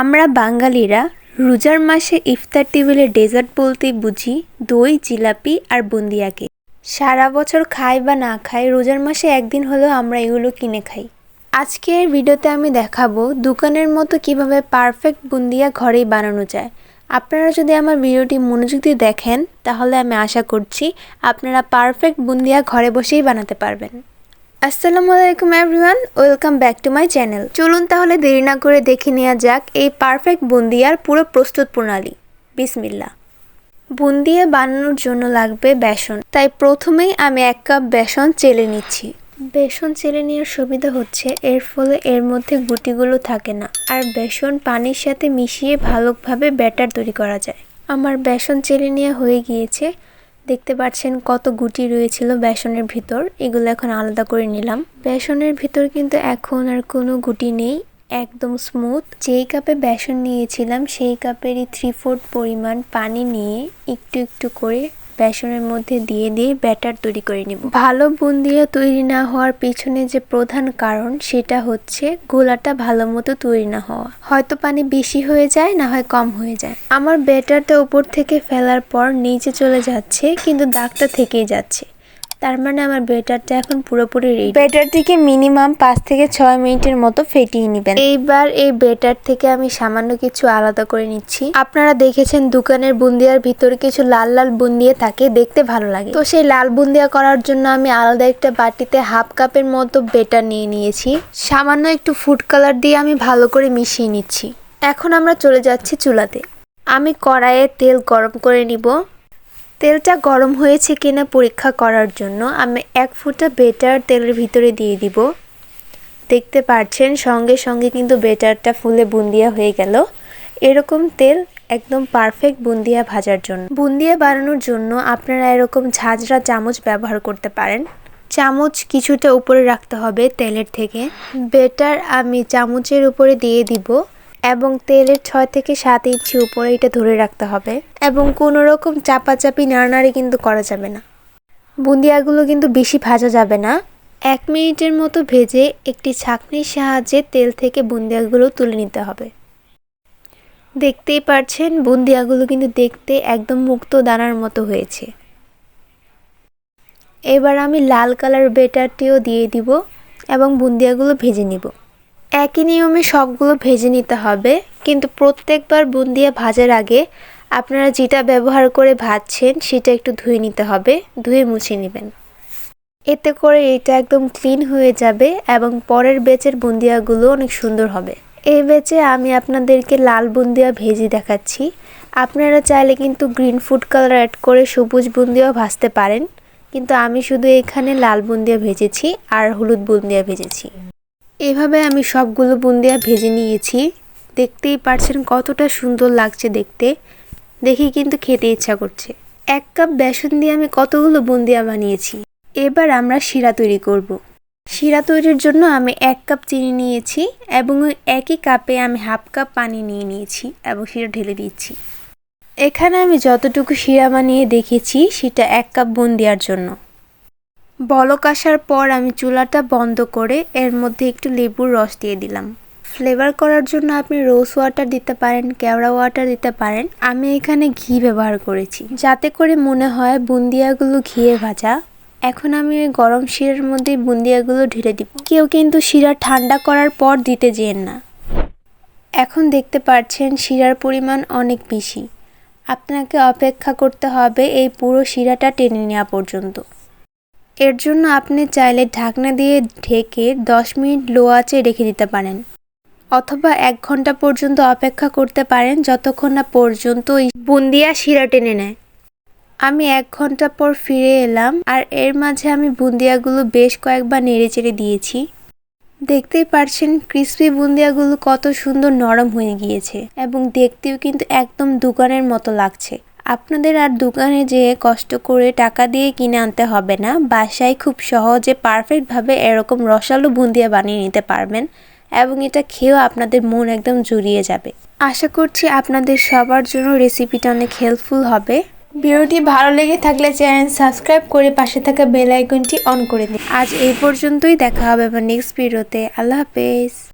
আমরা বাঙালিরা রোজার মাসে ইফতার টেবিলে ডেজার্ট বলতে বুঝি দই, জিলাপি আর বুন্দিয়াকে। সারা বছর খাই বা না খাই, রোজার মাসে একদিন হলেও আমরা এগুলো কিনে খাই। আজকের ভিডিওতে আমি দেখাবো দোকানের মতো কীভাবে পারফেক্ট বুন্দিয়া ঘরেই বানানো যায়। আপনারা যদি আমার ভিডিওটি মনোযোগ দিয়ে দেখেন, তাহলে আমি আশা করছি আপনারা পারফেক্ট বুন্দিয়া ঘরে বসেই বানাতে পারবেন। আসসালামু আলাইকুম everyone, welcome back to my channel. চলুন তাহলে দেরি না করে দেখে নেওয়া যাক এই পারফেক্ট বুন্দিয়ার পুরো প্রস্তুত প্রণালী। বিসমিল্লা বুন্দিয়া বানানোর জন্য লাগবে বেসন। তাই প্রথমেই আমি এক কাপ বেসন চেলে নিচ্ছি। বেসন চেলে নেওয়ার সুবিধা হচ্ছে এর ফলে এর মধ্যে গুটিগুলো থাকে না। আর বেসন পানির সাথে মিশিয়ে ভালোভাবে ব্যাটার তৈরি করা যায়। আমার বেসন চেলে নেওয়া হয়ে গিয়েছে দেখতে পাচ্ছেন কত গুটি রয়েছিল বেসনের ভিতর। এগুলো এখন আলাদা করে নিলাম। বেসনের ভিতর কিন্তু এখন আর কোনো গুটি নেই, একদম স্মুথ যেই কাপে বেসন নিয়েছিলাম, সেই কাপেরই থ্রি ফোর্থ পরিমাণ পানি নিয়ে একটু একটু করে বেসনের মধ্যে দিয়ে দিয়ে ব্যাটার তৈরি করে নিব। ভালো বুন্দিয়া তৈরি না হওয়ার পিছনে যে প্রধান কারণ, সেটা হচ্ছে গোলাটা ভালো মতো তৈরি না হওয়া। হয়তো পানি বেশি হয়ে যায়, না হয় কম হয়ে যায়। আমার ব্যাটারটা উপর থেকে ফেলার পর নিচে চলে যাচ্ছে, কিন্তু দাগটা থেকেই যাচ্ছে। তার মানে আমার বেটারটা এখন পুরোপুরি রেডি বেটারটিকে মিনিমাম পাঁচ থেকে ছয় মিনিটের মতো ফেটিয়ে নেবেন। এইবার এই বেটার থেকে আমি সামান্য কিছু আলাদা করে নিচ্ছি। আপনারা দেখেছেন দোকানের বুন্দিয়ার ভিতরে কিছু লাল লাল বুন্দিয়া থাকে দেখতে ভালো লাগে। তো সেই লাল বুন্দিয়া করার জন্য আমি আলাদা একটা বাটিতে হাফ কাপের মতো বেটার নিয়ে নিয়েছি। সামান্য একটু ফুড কালার দিয়ে আমি ভালো করে মিশিয়ে নিচ্ছি। এখন আমরা চলে যাচ্ছি চুলাতে। আমি কড়াইয়ে তেল গরম করে নিব। তেলটা গরম হয়েছে কিনা পরীক্ষা করার জন্য আমি এক ফুটা বেটার তেলের ভিতরে দিয়ে দিব। দেখতে পাচ্ছেন, সঙ্গে সঙ্গে কিন্তু বেটারটা ফুলে বুন্দিয়া হয়ে গেল। এরকম তেল একদম পারফেক্ট বুন্দিয়া ভাজার জন্য। বুন্দিয়া বানানোর জন্য আপনারা এরকম ঝাঁঝরা চামচ ব্যবহার করতে পারেন। চামচ কিছুটা উপরে রাখতে হবে তেলের থেকে। বেটার আমি চামচের উপরে দিয়ে দিব। এবং তেলের ছয় থেকে সাত ইঞ্চি উপরে এটা ধরে রাখতে হবে এবং কোনো রকম চাপাচাপি নাড়ানাড়ি কিন্তু করা যাবে না। বুন্দিয়াগুলো কিন্তু বেশি ভাজা যাবে না। এক মিনিটের মতো ভেজে একটি ছাঁকনির সাহায্যে তেল থেকে বুন্দিয়াগুলো তুলে নিতে হবে। দেখতেই পারছেন, বুন্দিয়াগুলো কিন্তু দেখতে একদম মুক্ত দানার মতো হয়েছে। এবার আমি লাল কালার বেটারটিও দিয়ে দিব এবং বুন্দিয়াগুলো ভেজে নিব। একই নিয়মে সবগুলো ভেজে নিতে হবে। কিন্তু প্রত্যেকবার বুন্দিয়া ভাজার আগে আপনারা যেটা ব্যবহার করে ভাজছেন সেটা একটু ধুয়ে নিতে হবে, ধুয়ে মুছে নেবেন। এতে করে এটা একদম ক্লিন হয়ে যাবে এবং পরের বেচের বুন্দিয়াগুলো অনেক সুন্দর হবে। এই বেচে আমি আপনাদেরকে লাল বুন্দিয়া ভেজে দেখাচ্ছি। আপনারা চাইলে কিন্তু গ্রিন ফুড কালার অ্যাড করে সবুজ বুন্দিয়াও ভাজতে পারেন। কিন্তু আমি শুধু এখানে লাল বুন্দিয়া ভেজেছি আর হলুদ বুন্দিয়া ভেজেছি। এভাবে আমি সবগুলো বুন্দিয়া ভেজে নিয়েছি। দেখতেই পারছেন কতটা সুন্দর লাগছে দেখতে। দেখি কিন্তু খেতে ইচ্ছা করছে। এক কাপ বেসন দিয়ে আমি কতগুলো বুন্দিয়া বানিয়েছি। এবার আমরা শিরা তৈরি করব। শিরা তৈরির জন্য আমি এক কাপ চিনি নিয়েছি এবং ওই একই কাপে আমি হাফ কাপ পানি নিয়ে নিয়েছি এবং শিরা ঢেলে দিচ্ছি। এখানে আমি যতটুকু শিরা বানিয়ে দেখেছি সেটা এক কাপ বুন্দিয়ার জন্য। বলক আসার পর আমি চুলাটা বন্ধ করে এর মধ্যে একটু লেবুর রস দিয়ে দিলাম। ফ্লেভার করার জন্য আপনি রোজ ওয়াটার দিতে পারেন, কেওড়া ওয়াটার দিতে পারেন। আমি এখানে ঘি ব্যবহার করেছি। যাতে করে মনে হয় বুন্দিয়াগুলো ঘিয়ে ভাজা। এখন আমি ওই গরম শিরার মধ্যে বুন্দিয়াগুলো ঢেলে দিব। কেউ কিন্তু শিরা ঠান্ডা করার পর দিতে যেন না। এখন দেখতে পাচ্ছেন শিরার পরিমাণ অনেক বেশি। আপনাকে অপেক্ষা করতে হবে এই পুরো শিরাটা টেনে নেওয়া পর্যন্ত। এর জন্য আপনি চাইলে ঢাকনা দিয়ে ঢেকে 10 মিনিট লো আঁচে রেখে দিতে পারেন। অথবা এক ঘণ্টা পর্যন্ত অপেক্ষা করতে পারেন যতক্ষণ না পর্যন্ত বুন্দিয়া শিরা টেনে নেয়। আমি এক ঘণ্টা পর ফিরে এলাম আর এর মাঝে আমি বুন্দিয়াগুলো বেশ কয়েকবার নেড়ে চেড়ে দিয়েছি। দেখতেই পারছেন ক্রিসপি বুন্দিয়াগুলো কত সুন্দর নরম হয়ে গিয়েছে এবং দেখতেও কিন্তু একদম দোকানের মতো লাগছে। আপনাদের আর দোকানে যেয়ে কষ্ট করে টাকা দিয়ে কিনে আনতে হবে না, বাসায় খুব সহজে পারফেক্টভাবে এরকম রসালো বুন্দিয়া বানিয়ে নিতে পারবেন এবং এটা খেয়েও আপনাদের মন একদম জুড়িয়ে যাবে। আশা করছি আপনাদের সবার জন্য রেসিপিটা অনেক হেল্পফুল হবে। ভিডিওটি ভালো লেগে থাকলে চ্যানেল সাবস্ক্রাইব করে পাশে থাকা বেল আইকনটি অন করে দিন। আজ এই পর্যন্তই, দেখা হবে আমার নেক্সট ভিডিওতে আল্লাহ হাফেজ।